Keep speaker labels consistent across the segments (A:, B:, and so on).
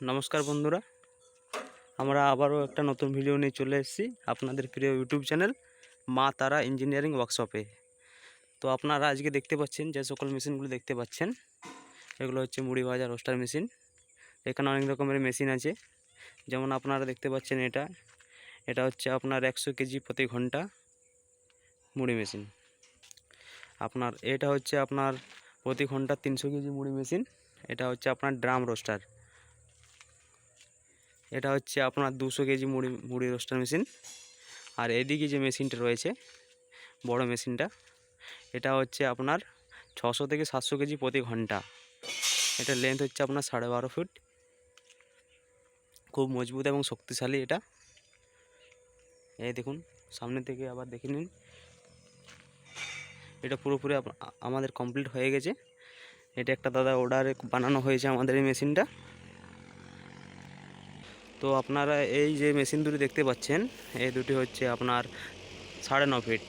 A: নমস্কার বন্ধুরা। আমরা আবারও একটা নতুন ভিডিও নিয়ে চলে এসেছি আপনাদের প্রিয় ইউটিউব চ্যানেল মা তারা ইঞ্জিনিয়ারিং ওয়ার্কশপে তো আপনারা আজকে দেখতে পাচ্ছেন, যে সকল মেশিনগুলো দেখতে পাচ্ছেন, এগুলো হচ্ছে মুড়ি ভাজা রোস্টার মেশিন এখানে অনেক রকমের মেশিন আছে। যেমন আপনারা দেখতে পাচ্ছেন এটা। এটা হচ্ছে আপনার একশো কেজি প্রতি ঘণ্টা মুড়ি মেশিন আপনার, এটা হচ্ছে আপনার প্রতি ঘণ্টা তিনশো কেজি মুড়ি মেশিন এটা হচ্ছে আপনার ড্রাম রোস্টার এটা হচ্ছে আপনার দুশো কেজি মুড়ি মুড়ি রোস্টার মেশিন। আর এদিকে যে মেশিনটা রয়েছে, বড় মেশিনটা, এটা হচ্ছে আপনার ছশো থেকে সাতশো কেজি প্রতি ঘণ্টা। এটা লেন্থ হচ্ছে আপনার সাড়ে বারো ফুট। খুব মজবুত এবং শক্তিশালী এটা। এই দেখুন, সামনে থেকে আবার দেখে নিন। এটা পুরোপুরি আমাদের কমপ্লিট হয়ে গেছে। এটা একটা দাদা অর্ডারে বানানো হয়েছে আমাদের এই মেশিনটা। তো আপনারা এই যে মেশিন দুটি দেখতে পাচ্ছেন, এই দুটি হচ্ছে আপনার সাড়ে ন ফিট।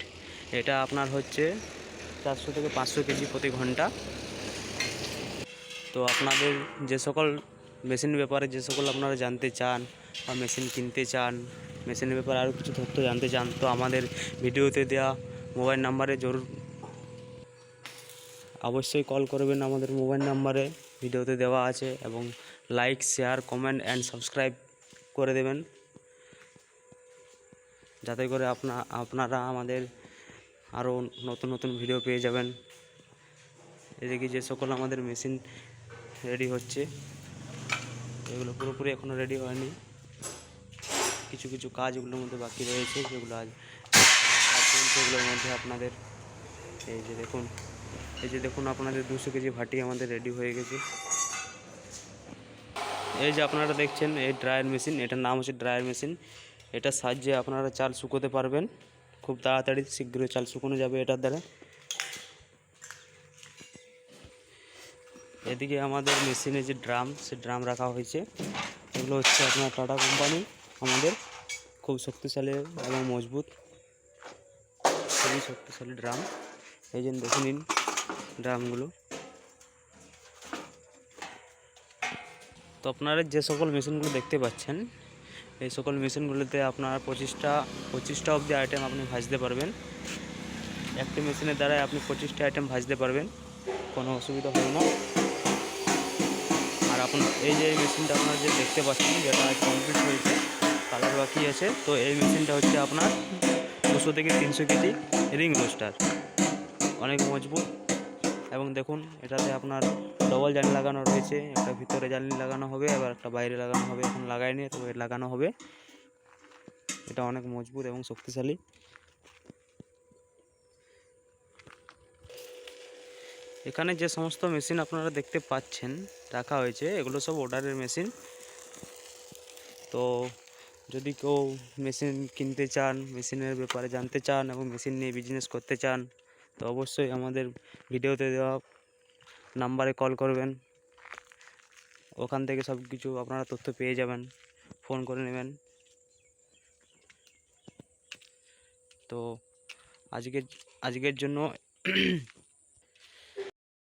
A: এটা আপনার হচ্ছে চারশো থেকে পাঁচশো কেজি প্রতি ঘণ্টা। তো আপনাদের যে সকল মেশিন ব্যাপারে যে সকল আপনারা জানতে চান বা মেশিন কিনতে চান, মেশিনের ব্যাপারে আরও কিছু তথ্য জানতে চান, তো আমাদের ভিডিওতে দেওয়া মোবাইল নাম্বারে জরুর অবশ্যই কল করবেন আমাদের মোবাইল নাম্বারে। ভিডিওতে দেওয়া আছে এবং like, share, comment, and subscribe করে দেবেন। যাতে করে আপনা, আপনারা আমাদের আরও নতুন নতুন ভিডিও পেয়ে যাবেন। এদিকে যে সকল আমাদের মেশিন রেডি হচ্ছে, এগুলো পুরোপুরি এখনও রেডি হয়নি। কিছু কিছু কাজ এগুলোর মধ্যে বাকি রয়েছে, যেগুলো আজ এগুলোর মধ্যে আপনাদের এই যে দেখুন, এই যে দেখুন আপনাদের দুশো কেজি ভাটি আমাদের রেডি হয়ে গেছে। এই যে আপনারা দেখছেন, এই ড্রায়ার মেশিন এটার নাম হচ্ছে ড্রায়ার মেশিন এটার সাহায্যে আপনারা চাল শুকোতে পারবেন। খুব তাড়াতাড়ি শীঘ্রই চাল শুকোনো যাবে এটার দ্বারা। এদিকে আমাদের মেশিনে যে ড্রাম সে ড্রাম রাখা হয়েছে। এগুলো হচ্ছে আপনার টাটা কোম্পানি, আমাদের। খুব শক্তিশালী এবং মজবুত। খুবই শক্তিশালী ড্রাম এই জন্য দেখে নিন ড্রামগুলো তো আপনারা যে সকল মেশিনগুলো দেখতে পাচ্ছেন, এই সকল মেশিনগুলোতে আপনারা পঁচিশটা পঁচিশটা অবধি আইটেম আপনি ভাজতে পারবেন। একটি মেশিনের দ্বারাই আপনি পঁচিশটা আইটেম ভাজতে পারবেন, কোনো অসুবিধা হবে না। আর আপনার, এই যে মেশিনটা আপনারা যে দেখতে পাচ্ছেন, যেটা কমপ্লিট হয়েছে কালার বাকি আছে, তো এই মেশিনটা হচ্ছে আপনার দুশো থেকে তিনশো কেজি রিং রোস্টার অনেক মজবুত। এবং দেখুন, এটাতে আপনার ডবল জালি লাগানো রয়েছে। একটা ভিতরে জালি লাগানো হবে, আবার একটা বাইরে লাগানো হবে। এখন লাগাইনি তবে লাগানো হবে। এটা অনেক মজবুত এবং শক্তিশালী। এখানে যে সমস্ত মেশিন আপনারা দেখতে পাচ্ছেন, রাখা হয়েছে, এগুলো সব অর্ডারের মেশিন। তো যদি কেউ মেশিন কিনতে চান, মেশিনের ব্যাপারে জানতে চান এবং মেশিন নিয়ে বিজনেস করতে চান তো অবশ্যই আমাদের ভিডিওতে দেওয়া নাম্বারে কল করবেন। ওখান থেকে সব কিছু আপনারা তথ্য পেয়ে যাবেন। ফোন করে নেবেন। তো আজকের আজকের জন্য